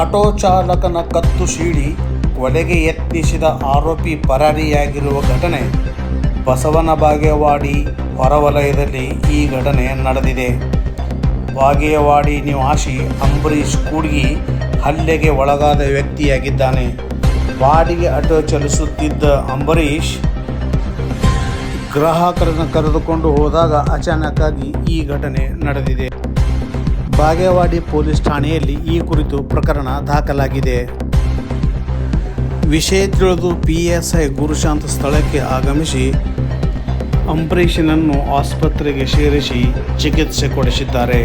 Auto ಚಾಲಕನ ಕತ್ತು ಸೀಳಿ ಕೊಲೆಗೆ ಯತ್ನಿಸಿದ ಆರೋಪಿ ಪರಾರಿಯಾಗಿರುವ ಘಟನೆ ಬಸವನ ಬಾಗೇವಾಡಿ ಹೊರವಲಯದಲ್ಲಿ ಈ ಘಟನೆ ನಡೆದಿದೆ. ಬಾಗೇವಾಡಿ ನಿವಾಸಿ ಅಂಬರೀಶ್ ಕೂಡ್ಗಿ ಹಲ್ಲೆಗೆ ಒಳಗಾದ ವ್ಯಕ್ತಿಯಾಗಿದ್ದಾನೆ. ಬಾಡಿಗೆ ಆಟೋ ಚಲಿಸುತ್ತಿದ್ದ ಅಂಬರೀಶ್ ಗ್ರಾಹಕರನ್ನು ಕರೆದುಕೊಂಡು ಹೋದಾಗ ಅಚಾನಕ್ಕಾಗಿ ಈ ಘಟನೆ ನಡೆದಿದೆ. ಬಾಗೇವಾಡಿ ಪೊಲೀಸ್ ಠಾಣೆಯಲ್ಲಿ ಈ ಕುರಿತು ಪ್ರಕರಣ ದಾಖಲಾಗಿದೆ. ವಿಷಯ ತಿಳಿದು ಪಿಎಸ್ಐ ಗುರುಶಾಂತ ಸ್ಥಳಕ್ಕೆ ಆಗಮಿಸಿ ಅಂಬರೀಷನನ್ನು ಆಸ್ಪತ್ರೆಗೆ ಸೇರಿಸಿ ಚಿಕಿತ್ಸೆ ಕೊಡಿಸಿದ್ದಾರೆ.